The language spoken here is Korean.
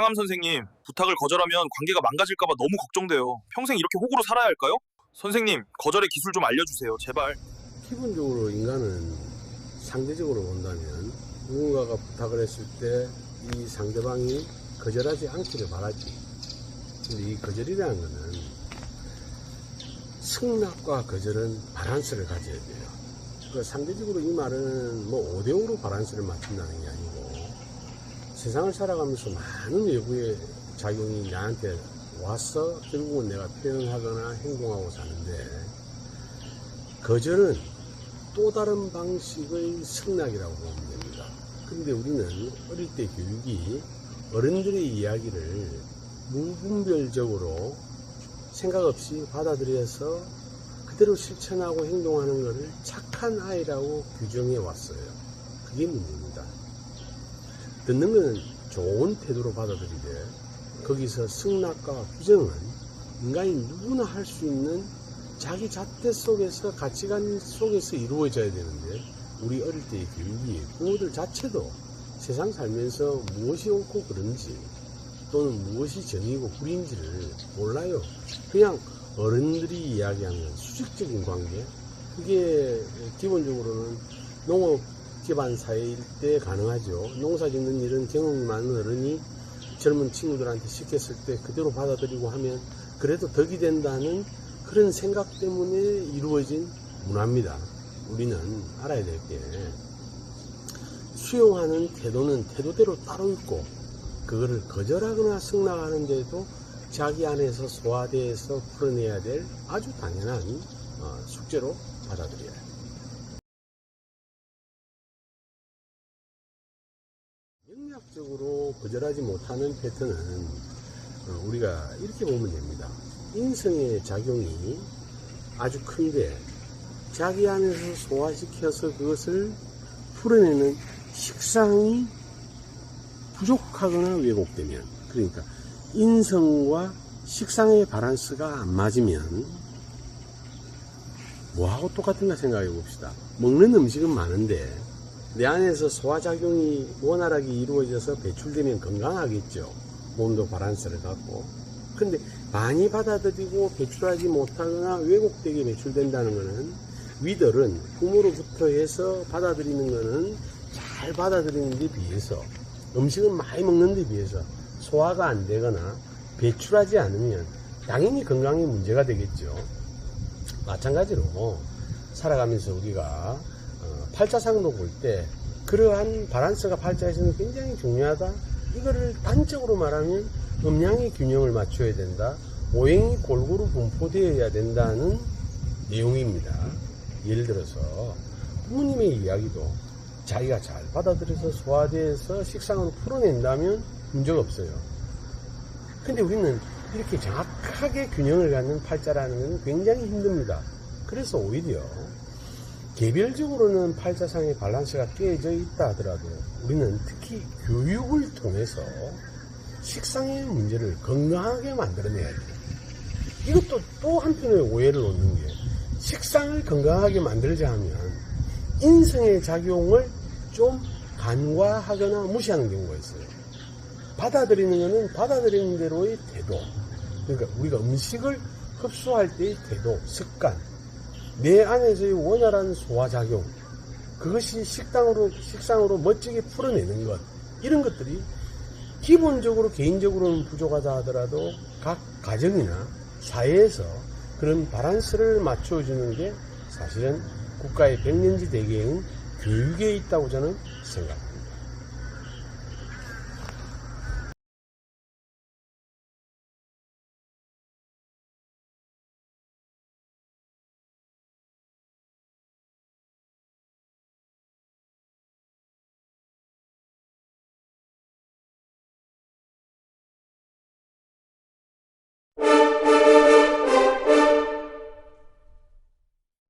상암 선생님, 부탁을 거절하면 관계가 망가질까봐 너무 걱정돼요. 평생 이렇게 호구로 살아야 할까요? 선생님, 거절의 기술 좀 알려주세요. 제발. 기본적으로 인간은 상대적으로 본다면 누군가가 부탁을 했을 때 이 상대방이 거절하지 않기를 바라지. 근데 이 거절이라는 거는 승낙과 거절은 바란스를 가져야 돼요. 그 상대적으로 이 말은 뭐 5대5로 바란스를 맞춘다는 게 아니고 세상을 살아가면서 많은 외부의 작용이 나한테 와서 결국은 내가 표현하거나 행동하고 사는데 거절은 또 다른 방식의 승낙이라고 보면 됩니다. 그런데 우리는 어릴 때 교육이 어른들의 이야기를 무분별적으로 생각 없이 받아들여서 그대로 실천하고 행동하는 것을 착한 아이라고 규정해 왔어요. 그게 문제입니다. 듣는 것은 좋은 태도로 받아들이되 거기서 승낙과 부정은 인간이 누구나 할 수 있는 자기 잣대 속에서 가치관 속에서 이루어져야 되는데 우리 어릴 때의 교육이 부모들 자체도 세상 살면서 무엇이 옳고 그른지 또는 무엇이 정이고 불인지를 몰라요. 그냥 어른들이 이야기하는 수직적인 관계 그게 기본적으로는 농업 기반 사회일 때 가능하죠. 농사 짓는 일은 경험이 많은 어른이 젊은 친구들한테 시켰을 때 그대로 받아들이고 하면 그래도 덕이 된다는 그런 생각 때문에 이루어진 문화입니다. 우리는 알아야 될 게 수용하는 태도는 태도대로 따로 있고 그거를 거절하거나 승낙하는 데도 자기 안에서 소화돼서 풀어내야 될 아주 당연한 어, 숙제로 받아들여야 해요. 거절하지 못하는 패턴은 어, 우리가 이렇게 보면 됩니다. 인성의 작용이 아주 큰데 자기 안에서 소화시켜서 그것을 풀어내는 식상이 부족하거나 왜곡되면 그러니까 인성과 식상의 바란스가 안 맞으면 뭐하고 똑같은가 생각해 봅시다. 먹는 음식은 많은데 내 안에서 소화작용이 원활하게 이루어져서 배출되면 건강하겠죠. 몸도 바란스를 갖고. 근데 많이 받아들이고 배출하지 못하거나 왜곡되게 배출된다는 것은 위들은 부모로부터 해서 받아들이는 것은 잘 받아들이는 데 비해서 음식은 많이 먹는 데 비해서 소화가 안 되거나 배출하지 않으면 당연히 건강에 문제가 되겠죠. 마찬가지로 살아가면서 우리가 어, 팔자상도 볼때 그러한 바란스가 팔자에서는 굉장히 중요하다. 이거를 단적으로 말하면 음양의 균형을 맞춰야 된다. 오행이 골고루 분포되어야 된다는 내용입니다. 예를 들어서 부모님의 이야기도 자기가 잘 받아들여서 소화돼서 식상으로 풀어낸다면 문제가 없어요. 근데 우리는 이렇게 정확하게 균형을 갖는 팔자라는 건 굉장히 힘듭니다. 그래서 오히려 개별적으로는 팔자상의 밸런스가 깨져 있다 하더라도 우리는 특히 교육을 통해서 식상의 문제를 건강하게 만들어내야 돼요. 이것도 또 한편의 오해를 놓는 게 식상을 건강하게 만들자 하면 인성의 작용을 좀 간과하거나 무시하는 경우가 있어요. 받아들이는 것은 받아들이는 대로의 태도. 그러니까 우리가 음식을 흡수할 때의 태도, 습관, 내 안에서의 원활한 소화작용, 그것이 식당으로, 식상으로 멋지게 풀어내는 것, 이런 것들이 기본적으로 개인적으로는 부족하다 하더라도 각 가정이나 사회에서 그런 바란스를 맞춰주는 게 사실은 국가의 백년지 대계인 교육에 있다고 저는 생각합니다.